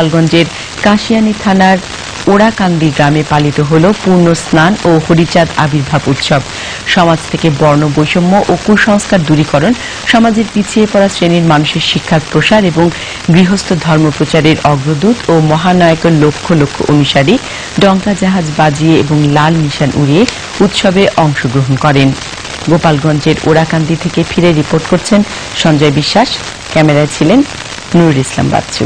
গোপালগঞ্জের কাশিয়ানী থানার ওড়াকান্দি গ্রামে পালিত হল পূর্ণ স্নান ও হরিচাঁদ আবির্ভাব উৎসব। সমাজ থেকে বর্ণ বৈষম্য ও কুসংস্কার দূরীকরণ, সমাজের পিছিয়ে পড়া শ্রেণির মানুষের শিক্ষার প্রসার এবং গৃহস্থ ধর্ম প্রচারের অগ্রদূত ও মহানায়কের লক্ষ লক্ষ অনুসারী ডঙ্কা জাহাজ বাজিয়ে এবং লাল নিশান উড়িয়ে উৎসবে অংশগ্রহণ করেন। গোপালগঞ্জের ওড়াকান্দি থেকে ফিরে রিপোর্ট করছেন সঞ্জয় বিশ্বাস। ক্যামেরায় ছিলেন নুরুল ইসলাম বাচ্চু।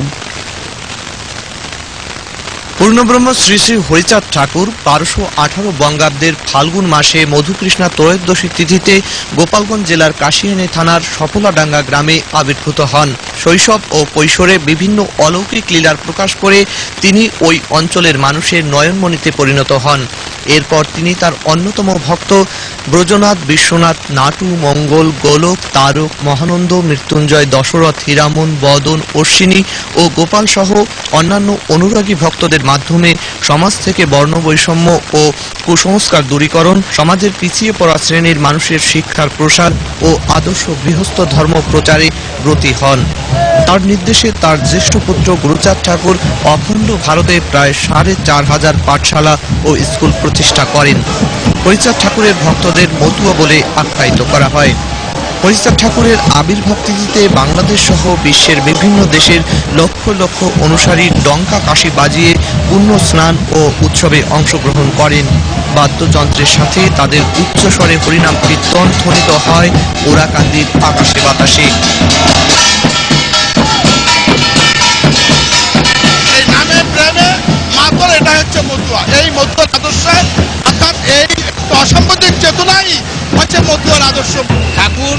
পূর্ণব্রহ্ম শ্রী শ্রী হরিচাঁদ ঠাকুর বারোশো আঠারো বঙ্গাব্দের ফাল্গুন মাসে মধুকৃষ্ণা ত্রয়োদশী তিথিতে গোপালগঞ্জ জেলার কাশিয়ানী থানার সফলাডাঙ্গা গ্রামে আবির্ভূত হন। শৈশব ও কৈশোরে বিভিন্ন অলৌকিক লীলার প্রকাশ করে তিনি ওই অঞ্চলের মানুষের নয়নমণিতে পরিণত হন। এরপর তিনি তার অন্যতম ভক্ত ব্রজনাথ বিশ্বনাথ, নাটু মঙ্গল, গোলক, তারক, মহানন্দ, মৃত্যুঞ্জয়, দশরথ, হীরামন, বদন, অশ্বিনী ও গোপাল সহ অন্যান্য অনুরাগী ভক্তদের মাধ্যমে সমাজ থেকে বর্ণ বৈষম্য ও কুসংস্কার দূরীকরণ, সমাজের পিছিয়ে পড়া শ্রেণির মানুষের শিক্ষার প্রসার ও আদর্শ গৃহস্থ ধর্ম প্রচারে ব্রতী হন। তার নির্দেশে তার জ্যেষ্ঠ পুত্র গুরুচাঁদ ঠাকুর অখণ্ড ভারতে প্রায় সাড়ে চার হাজার পাঠশালা ও স্কুল প্রতিষ্ঠা করেন। হরিচাঁদ ঠাকুরের ভক্তদের মতুয়া বলে আখ্যায়িত করা হয়। হরিচাঁদ ঠাকুরের আবির্ভাব তিথিতে বাংলাদেশ সহ বিশ্বের বিভিন্ন দেশের লক্ষ লক্ষ অনুসারী ডঙ্কা কাশি বাজিয়ে পূর্ণ স্নান ও উৎসবে অংশগ্রহণ করেন। বাদ্যযন্ত্রের সাথে তাদের উচ্চস্বরে হরিনাম কীর্তন ধ্বনিত হয় ওরাকান্দির আকাশে বাতাসে। আদর্শ অর্থাৎ এই অসাম্প্রদায়িক চেতনাই হচ্ছে মতুয়ার আদর্শ ঠাকুর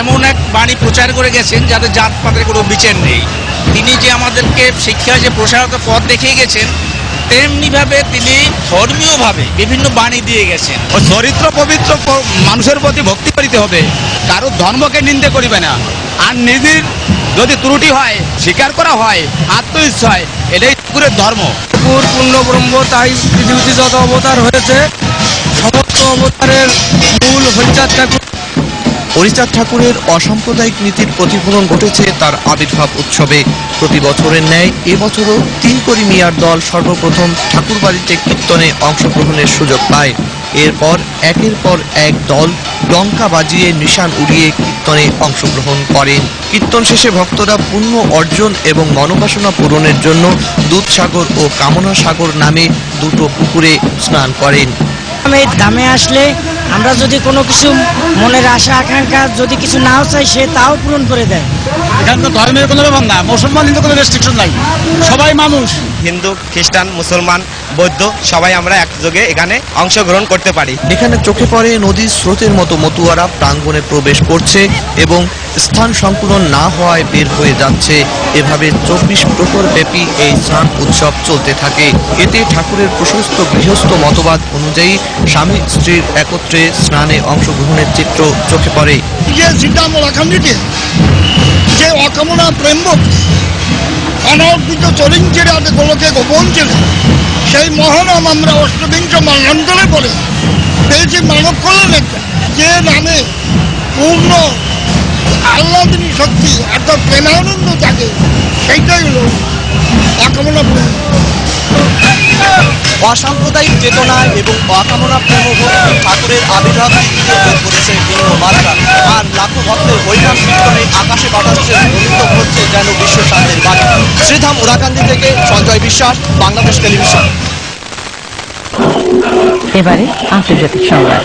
এমন এক বাণী প্রচার করে গেছেন যাতে জাতপাতের কোনো বিচার নেই। তিনি যে আমাদেরকে শিক্ষার যে প্রসারত পথ দেখিয়ে গেছেন তেমনিভাবে তিনি ধর্মীয়ভাবে বিভিন্ন বাণী দিয়ে গেছেন। ও চরিত্র পবিত্র মানুষের প্রতি ভক্তি করিতে হবে। কারও ধর্মকে নিন্দে করিবে না। আর নিজের যদি ত্রুটি হয় স্বীকার করা হয় আত্মইচ্ছা হয় এটাই ঠাকুরের ধর্ম। ঠাকুর পূর্ণ ব্রহ্ম তাই পৃথিবীতে যত অবতার হয়েছে সমস্ত অবতারের মূল হরিচাঁদ ঠাকুর। হরিচাঁদ ঠাকুরের অসাম্প্রদায়িক নীতির প্রতিফলন ঘটেছে তার আবির্ভাব উৎসবে। প্রতি বছরের ন্যায় এবছরও তিন করি মিয়ার দল সর্বপ্রথম ঠাকুর বাড়িতে কীর্তনে অংশগ্রহণের সুযোগ পায়। এরপর, একের পর এক দল ডঙ্কা বাজিয়ে নিশান উড়িয়ে কীর্তনে অংশগ্রহণ করেন কীর্তন শেষে ভক্তরা পুণ্য অর্জন এবং মনোবাসনা পূরণের জন্য দুধসাগর ও কামনা সাগর নামে দুটো পুকুরে স্নান করেন। দামে দামে আসলে আমরা যদি কোনো কিছু মনের আশা, আকাঙ্ক্ষা যদি কিছু নাও চাই, সে তাও পূরণ করে দেয়। এখানে তো ধর্মের কোনো ব্যাপার না মুসলমান হিন্দু কোনো রেস্ট্রিকশন নাই। সবাই মানুষ। হিন্দু খ্রিস্টান মুসলমান বৌদ্ধ সবাই আমরা একযোগে এখানে অংশগ্রহণ করতে পারি। এখানে চোখে পড়ে নদীর স্রোতের মতো মতুয়ারা প্রাঙ্গণে প্রবেশ করছে এবং স্থান সংকুলন না হওয়ায় বের হয়ে যাচ্ছে। এভাবে চব্বিশ প্রহর ব্যাপী এই স্নান উৎসব চলতে থাকে। এতে ঠাকুরের প্রশস্ত গৃহস্থ মতবাদ অনুযায়ী স্বামী স্ত্রীর একত্রে স্নানে অংশগ্রহণের চিত্র চোখে পড়ে। যে অকামনা প্রেম অনর্পিত চরিঞ্চের আগে গোলকে গোপন ছিল। সেই মহানাম আমরা অষ্টবিংশ মানান্তরে পড়ে। পেয়েছি মানব কল্যাণের যে নামে পূর্ণ আল্লাদিনী শক্তি, অর্থাৎ প্রেমানন্দ থাকে সেইটাই হল আক্রমণ অসাম্প্রদায়িক চেতনা এবং অকামনা প্রেম ঠাকুরের আবির্ভাব যোগ করেছে ভিন্ন বার্তা আর লাখো ভক্তের হরিনাম কীর্তনে আকাশে বাতাসে ধ্বনিত হচ্ছে যেন বিশ্ব শান্তির বার্তা শ্রীধাম উরাকান্দি থেকে সঞ্জয় বিশ্বাস, বাংলাদেশ টেলিভিশন। এবারে আন্তর্জাতিক সংবাদ।